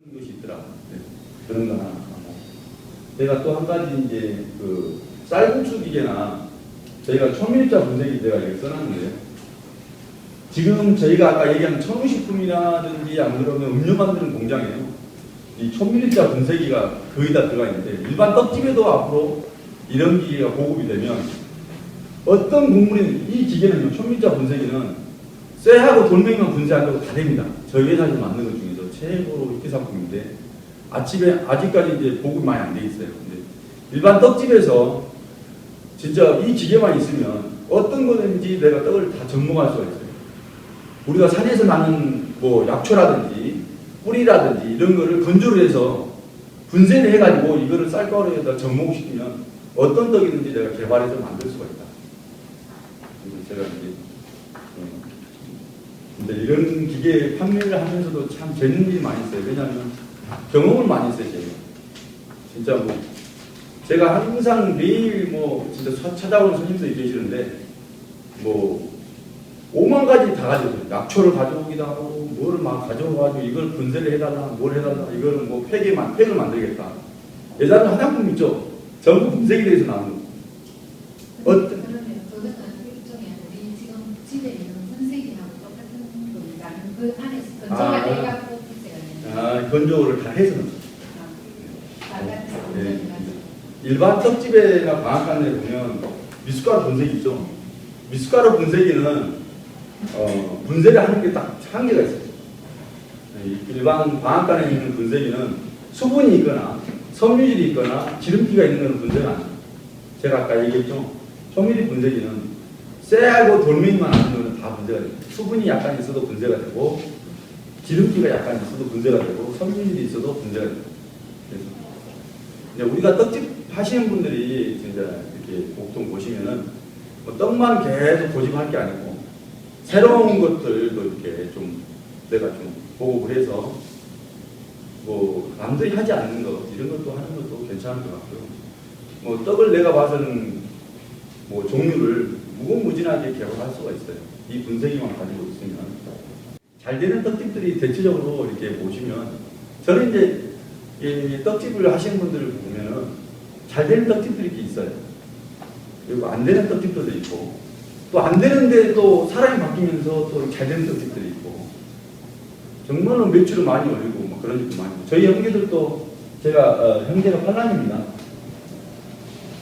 그런 것이 있더라. 네. 그런 거 하나. 하고. 제가 또 한 가지 이제 그 쌀국수 기계나 저희가 초밀자 분쇄기 제가 여기 써놨는데요. 지금 저희가 아까 얘기한 청식품이라든지 안 그러면 음료 만드는 공장이에요. 이 초밀자 분쇄기가 거의 다 들어가 있는데 일반 떡집에도 앞으로 이런 기계가 보급이 되면 어떤 국물인 이 기계는요 초밀자 분쇄기는 쇠하고 돌멩이만 분쇄한다고 다 됩니다. 저희 회사에서 만든 것 중에서 최고로 히트 상품인데 아침에 아직까지 이제 보급이 많이 안 돼 있어요. 근데 일반 떡집에서 진짜 이 기계만 있으면 어떤 거든지 내가 떡을 다 접목할 수가 있어요. 우리가 산에서 나는 뭐 약초라든지 뿌리라든지 이런 거를 건조를 해서 분쇄를 해가지고 이거를 쌀가루에다 접목시키면 어떤 떡이든지 내가 개발해서 만들 수가 있다. 제가 이제 이런 기계 판매를 하면서도 참 일이 많이 있어요. 왜냐하면 경험을 많이. 제가. 진짜 뭐 제가 항상 매일 뭐 진짜 차- 찾아오는 손님들이 계시는데 뭐 5만 가지 다 가져오세요. 약초를 가져오기도 하고 뭐를 막 가져와가지고 이걸 분쇄를 해달라 뭘 해달라 이거를 뭐 팩에만 팩을 만들겠다. 예전에 화장품 있죠. 전부 분쇄기 돼서 나오는 거. 어떤 그러면 그것은 일종의 우리 지금 집에 있는 분쇄기하고 똑같은 겁니다. 그 안에서 아, 되는 아, 건조를 다 해서 네. 일반 떡집에나 방앗간에 보면 미숫가루 분쇄기 있죠. 미숫가루 분쇄기는 어, 분쇄를 하는 게 딱 한계가 있어요. 이 일반 방앗간에 있는 분쇄기는 수분이 있거나 섬유질이 있거나 기름기가 있는 것은 분쇄가 안 돼요. 제가 아까 얘기했죠. 초미리 분쇄기는 쇠하고 돌멩이만 하는 거는 다 분쇄가 돼요. 수분이 약간 있어도 분쇄가 되고 기름기가 약간 있어도 분쇄가 되고 섬유질이 있어도 분쇄가 돼요. 그래서 이제 우리가 떡집 하시는 분들이 진짜 이렇게 보통 보시면은 뭐 떡만 계속 고집할 게 아니고 새로운 것들도 이렇게 좀 내가 좀 보급을 해서 뭐 남들이 하지 않는 것 이런 것도 하는 것도 괜찮은 것 같고요. 뭐 떡을 내가 봐서는 뭐 종류를 무궁무진하게 개발할 수가 있어요. 이 분쇄기만 가지고 있으면 잘 되는 떡집들이 대체적으로 이렇게 보시면 저는 이제 이 떡집을 하시는 분들을 보면은 잘 되는 떡집들이 이렇게 있어요. 그리고 안 되는 떡집들도 있고 또 안 되는데 또 사람이 바뀌면서 또 잘 되는 떡집들이 있고 정말로 매출을 많이 올리고 뭐 그런 집도 많이 저희 형제들도 제가 어, 형제가 팔남입니다.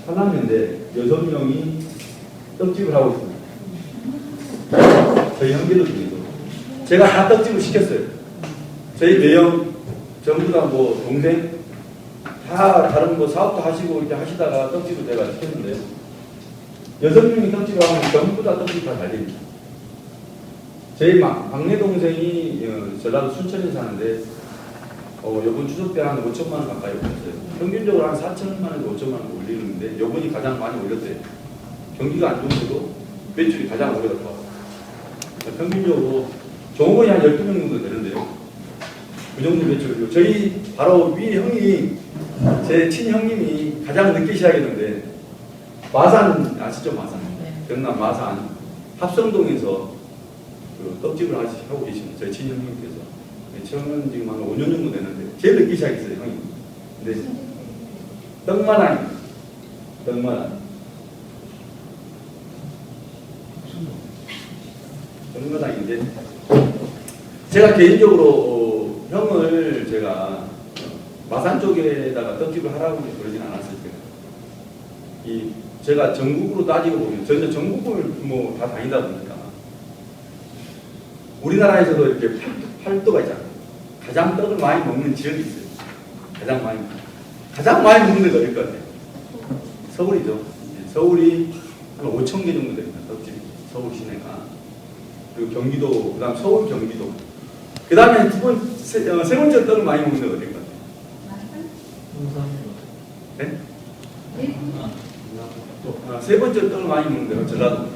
팔남인데 여섯 명이 떡집을 하고 있습니다. 저희 형제들 중에도 제가 다 떡집을 시켰어요. 저희 매형 전부 다 뭐 동생 다 다른 뭐 사업도 하시고 이렇게 하시다가 떡집을 제가 시켰는데요. 여섯 명이 떡집을 하면 전부 다 떡집 다잘 됩니다. 제 막, 막내 동생이 어, 전라도 순천에 사는데 어, 요번 추석 때 한 5천만 원 가까이 올렸어요. 평균적으로 한 4천만 원에서 5천만 원 올리는데 요번이 가장 많이 올렸대요. 경기가 안 좋은데도 매출이 가장 왔어요. 평균적으로 종업원이 한 12명 정도 되는데요. 그 정도 매출이고 저희 바로 위 형이 제 친형님이 가장 늦게 시작했는데 마산 아시죠 마산? 경남 마산 합성동에서 그 떡집을 하고 계십니다. 저희 친형님께서. 저는 지금 한 5년 정도 됐는데 제일 늦게 시작했어요 형이 근데 떡마당 떡마당. 떡마당인데 제가 개인적으로 어, 형을 제가 어, 마산 쪽에다가 떡집을 하라고 그러진 않았어요. 제가. 이 제가 전국으로 따지고 보면 저는 전국을 뭐 다 다니다 보니까 우리나라에서도 이렇게 팔, 팔도가 있잖아요. 가장 떡을 많이 먹는 지역이 있어요. 가장 많이 가장 많이 먹는 데가 어딜 것 같아요? 서울이죠. 네, 서울이 한 5천 개 정도 됩니다. 떡집 서울 시내가 그리고 경기도 그다음 서울 경기도 그 다음에 두 번, 세, 어, 세 번째 떡을 많이 먹는 어딜 것 같아요? 네? 아, 세 번째 떡을 많이 먹는 데가 전라도.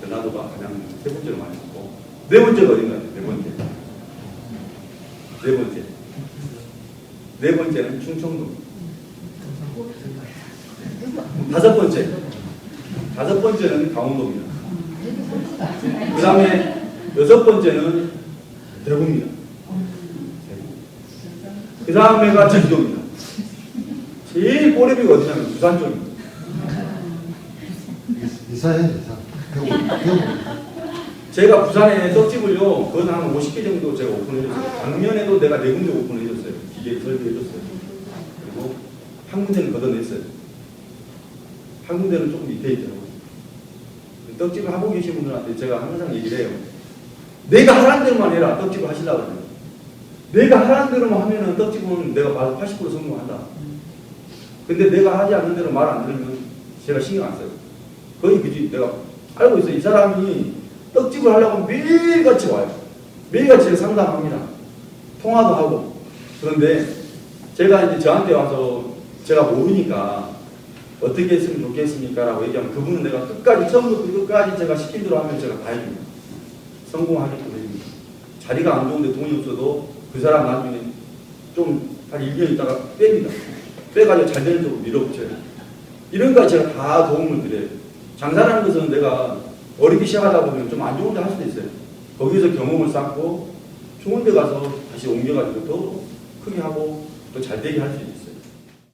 전라도가 가장 세 번째로 많이 먹고 네 번째가 어딘가 네 번째. 네 번째. 네 번째는 충청도. 다섯 번째. 다섯 번째는 강원도입니다. 그 다음에 여섯 번째는 대구입니다. 대구. 그 다음에가 제주도입니다. 제일 꼬리비가 어디냐면 부산 쪽입니다. 이사해 이사. 대구 대구. 제가 부산에 떡집을요, 그건 한 50개 정도 제가 오픈해줬어요. 작년에도 내가 네 군데 오픈해줬어요. 기계 설계해줬어요. 그리고 한 군데는 걷어냈어요. 한 군데는 조금 밑에 있더라고요. 떡집을 하고 계신 분들한테 제가 항상 얘기를 해요. 내가 하라는 대로만 해라. 떡집을 하시려고 그래요. 내가 하라는 대로만 하면은 떡집은 내가 봐도 80% 성공한다. 근데 내가 하지 않는 대로 말 안 들으면 제가 신경 안 써요. 거의 그지 내가 알고 있어요. 이 사람이 떡집을 하려고 매일같이 와요. 매일같이 상담합니다. 통화도 하고. 그런데 제가 이제 저한테 와서 제가 모르니까 어떻게 했으면 좋겠습니까? 라고 얘기하면 그분은 내가 끝까지, 처음부터 끝까지 제가 대로 하면 제가 다 해줍니다. 성공하게끔 해줍니다. 자리가 안 좋은데 돈이 없어도 그 사람 나중에 좀 한 1년 있다가 뺍니다. 빼가지고 잘 되는 쪽으로 밀어붙여요. 이런 거 제가 다 도움을 드려요. 장사라는 것은 내가 어렵게 시작하다 보면 좀 안 좋은 데 할 수도 있어요. 거기서 경험을 쌓고 좋은 데 가서 다시 옮겨가지고 더 크게 하고 또잘 되게 할 수 있어요.